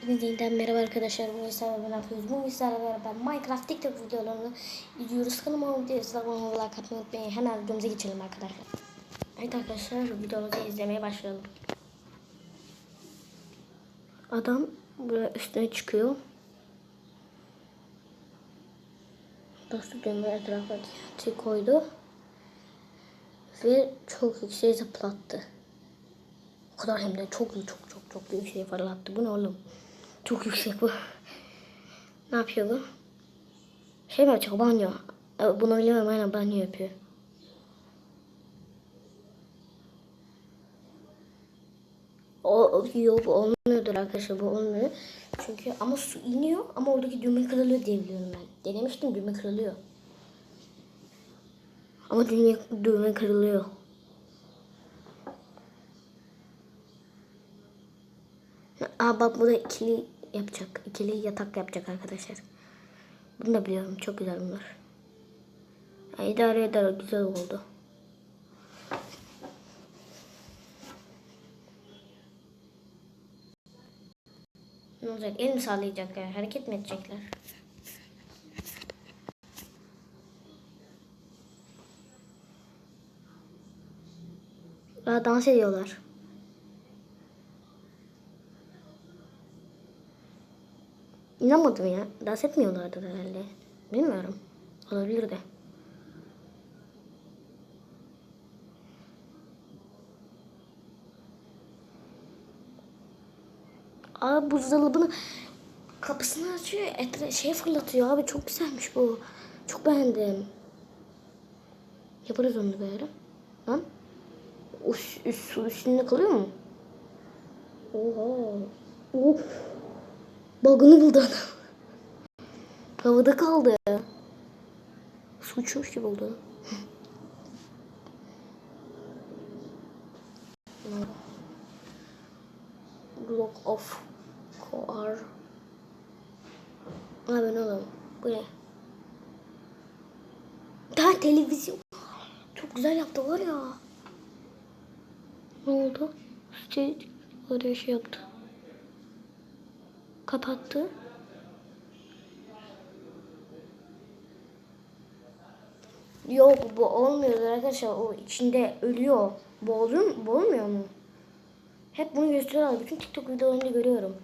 Hepinize yeniden merhaba arkadaşlar. Bugün sizlerle ne yapıyoruz? Bugün sizlerle beraber Minecraft TikTok videolarını izliyoruz. Kanalıma videoyu sizlerle like atmayı unutmayın. Hemen videomuza geçelim arkadaşlar. Evet arkadaşlar videomuzu izlemeye başlayalım. Adam böyle üstüne çıkıyor. Dostu düğme etrafa TNT koydu. Ve çok yükseğe zıplattı. O kadar hem de çok çok çok çok büyük şey fırlattı. Bu ne oğlum? Çok yüksek bu. Ne yapıyor bu? Şey mi yapacak? Banyo. E, Bunu bilemem aynen banyo yapıyor. O yok olmuyordur arkadaşlar bu olmuyor. Çünkü ama su iniyor ama oradaki düğme kırılıyor diye biliyorum ben. Denemiştim düğme kırılıyor. Ama düğme, düğme kırılıyor. Aa bak bu da ikili yapacak. İkili yatak yapacak arkadaşlar. Bunu da biliyorum. Çok güzel bunlar. Ya, idare eder. Güzel oldu. Ne olacak? El mi sallayacaklar? Hareket mi edecekler? Aa, dans ediyorlar. İnanmadım ya. Dans etmiyorlardı herhalde. Bilmiyorum. Olabilir de. Aa buzdolabını kapısını açıyor. Etre şey fırlatıyor abi. Çok güzelmiş bu. Çok beğendim. Yaparız onu böyle. Lan. Üst, üst, üstünde kalıyor mu? Oha. Of. Bug'ını buldu adam. Havada kaldı. Su uçuyormuş gibi oldu. Block of car. Abi ne oğlum? Bu ne? Daha televizyon. Çok güzel yaptı var ya. Ne oldu? Şey, oraya şey yaptı. Kapattı. Yok bu olmuyor arkadaşlar. O içinde ölüyor. Bu olmuyor mu? Hep bunu gösteriyorlar. Bütün TikTok videolarında görüyorum.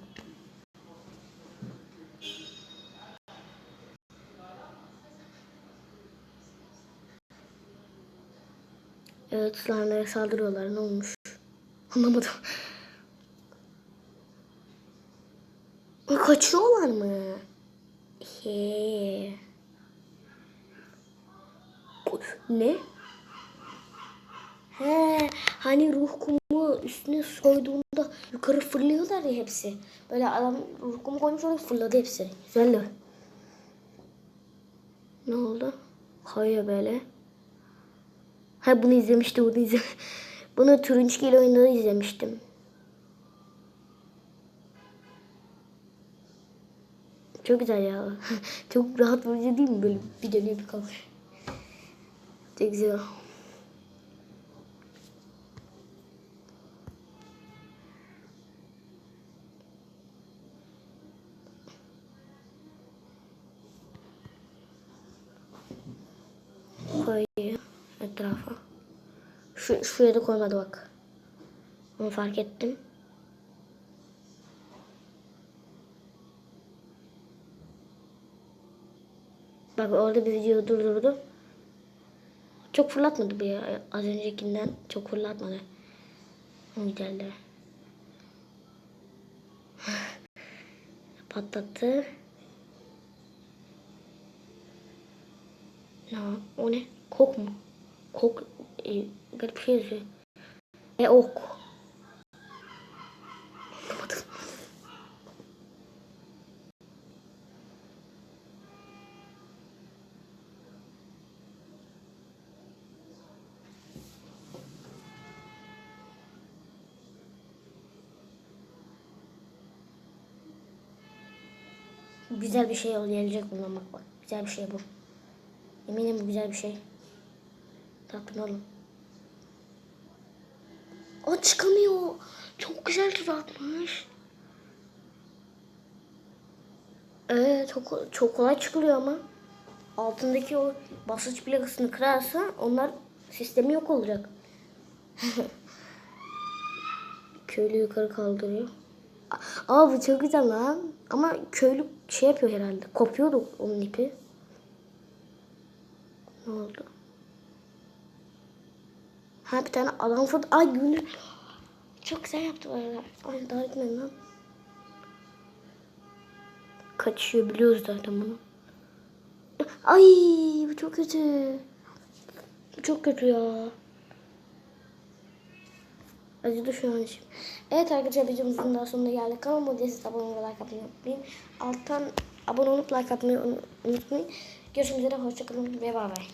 Evet slime'lara saldırıyorlar. Ne olmuş? Anlamadım. Kaçıyorlar mı? He. Ne? He, hani ruh kumu üstüne soyduğunda yukarı fırlıyorlar ya hepsi. Böyle adam ruh kumu koymuş oraya fırladı hepsi. Güzel. Ne oldu? Kayıyor böyle. Ha bunu izlemiştim, bunu izlemiştim. Bunu turuncu ile oyunda da izlemiştim. Çok güzel ya. Çok rahat vurucu değil mi böyle bir dönüyor bir kalkıyor. Çok güzel. Etrafa. Şu, şuraya da koymadı bak. Onu fark ettim. Bak orada bir video durdurdu. Çok fırlatmadı bu ya. Az öncekinden çok fırlatmadı. Güzeldi. Patlattı. Ne? O ne? Kok mu? Kok. E, garip bir şey yazıyor. E ok. Anlamadım. Güzel bir şey gelecek bundan bak bak. Güzel bir şey bu. Eminim bu güzel bir şey. Takın oğlum. O çıkamıyor. Çok güzel tuzakmış. Ee, çok, çok kolay çıkılıyor ama. Altındaki o basınç plakasını kırarsa onlar sistemi yok olacak. Köylü yukarı kaldırıyor. Aa bu çok güzel lan. Ama köylü şey yapıyor herhalde. Kopuyordu onun ipi. Ne oldu? Ha bir tane adam fırladı. Ay gülü. Çok güzel yaptı böyle. Ay daha gitmedi lan. Kaçıyor biliyoruz zaten bunu. Ay bu çok kötü. Bu çok kötü ya. Acıdı şu an. Evet arkadaşlar videomuzun daha sonuna geldik. Kanalıma abone abone olmayı like atmayı unutmayın. Alttan abone olup like atmayı unutmayın. Görüşmek üzere. Hoşçakalın ve bay bay.